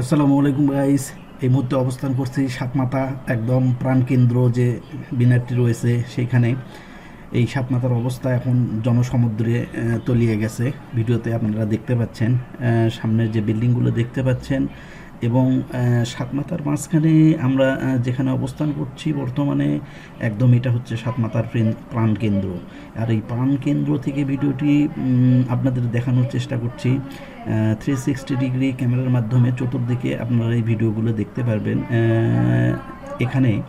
আসসালামু আলাইকুম গাইস এই মুহূর্তে অবস্থান করছি সাতমাতা, একদম প্রাণকেন্দ্র যে বিনারটি রয়েছে সেইখানে এই সাতমাতার অবস্থা এখন জনসমুদ্রে তলিয়ে গেছে। ভিডিওতে আপনারা দেখতে পাচ্ছেন সামনের যে বিল্ডিংগুলো দেখতে পাচ্ছেন এবং সাতমাতার মাঝখানে আমরা যেখানে অবস্থান করছি বর্তমানে একদম এটা হচ্ছে সাতমাতার প্রাণকেন্দ্র। আর এই প্রাণকেন্দ্র থেকে ভিডিওটি আপনাদের দেখানোর চেষ্টা করছি। থ্রি সিক্সটি ডিগ্রি ক্যামেরার মাধ্যমে চতুর্দিকে আপনারা এই ভিডিওগুলো দেখতে পারবেন। এখানে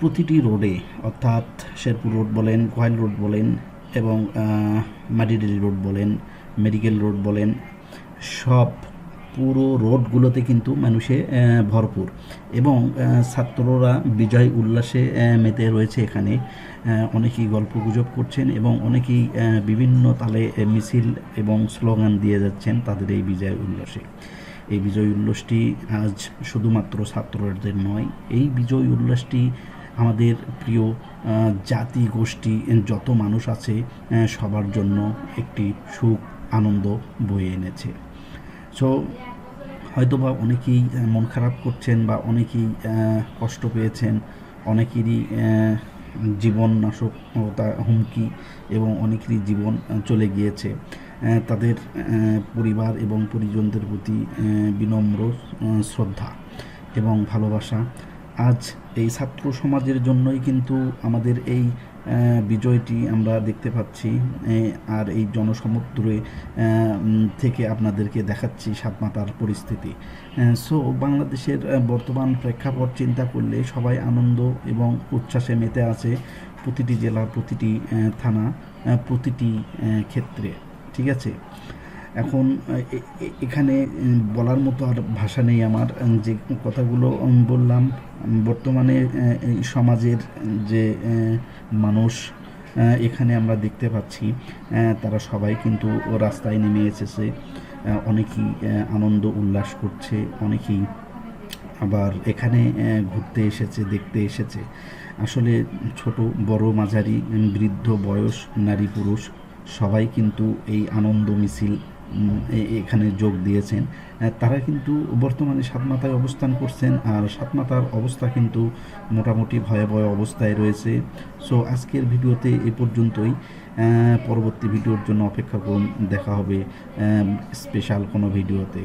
প্রতিটি রোডে অর্থাৎ শেরপুর রোড বলেন কোয়াইল রোড বলেন এবং আহ, মাটিডেলি রোড বলেন মেডিকেল রোড বলেন সব পুরো রোডগুলোতে কিন্তু মানুষে ভরপুর। এবং ছাত্ররা বিজয় উল্লাসে মেতে রয়েছে এখানে। অনেকেই গল্প গুজব করছেন এবং অনেকেই বিভিন্ন তালে মিছিল এবং স্লোগান দিয়ে যাচ্ছেন তাদের এই বিজয় উল্লাসে। এই বিজয় উল্লাসটি আজ শুধুমাত্র ছাত্রদের নয়, এই বিজয় উল্লাসটি আমাদের প্রিয় জাতি গোষ্ঠী, যত মানুষ আছে সবার জন্য একটি সুখ, আনন্দ বয়ে এনেছে। সো হয়তোবা অনেকেই মন খারাপ করছেন বা অনেকেই কষ্ট পেয়েছেন, অনেকেরই জীবন নাশকতা হুমকি এবং অনেকেরই জীবন চলে গিয়েছে। তাদের পরিবার এবং পরিজনদের প্রতি বিনম্র শ্রদ্ধা এবং ভালোবাসা। আজ এই ছাত্র সমাজের জন্যই কিন্তু আমাদের এই বিজয়টি আমরা দেখতে পাচ্ছি। আর এই জনসমুদ্রে থেকে আপনাদেরকে দেখাচ্ছি সাতমাতার পরিস্থিতি। সো, বাংলাদেশের বর্তমান প্রেক্ষাপট চিন্তা করলে সবাই আনন্দ এবং উচ্ছ্বাসে মেতে আছে প্রতিটি জেলা, প্রতিটি থানা প্রতিটি ক্ষেত্রে। ঠিক আছে? এখন এখানে বলার মতো আর ভাষা নেই আমার। যে কথাগুলো বললাম, বর্তমানে সমাজের যে মানুষ এখানে আমরা দেখতে পাচ্ছি তারা সবাই কিন্তু রাস্তায় নেমে এসেছে। অনেকেই আনন্দ উল্লাস করছে, অনেকেই আবার এখানে ঘুরতে এসেছে, দেখতে এসেছে। আসলে ছোট, বড়, মাঝারি, বৃদ্ধ, বয়স, নারী, পুরুষ, সবাই কিন্তু এই আনন্দ মিছিল এখানে যোগ দিয়েছেন। তারা কিন্তু বর্তমানে সাতমাতায় অবস্থান করছেন আর সাতমাতার অবস্থা কিন্তু মোটামুটি ভয়াবহ অবস্থায় রয়েছে। সো, আজকের ভিডিওতে এ পর্যন্তই। পরবর্তী ভিডিওর জন্য অপেক্ষা করুন। দেখা হবে স্পেশাল কোনো ভিডিওতে।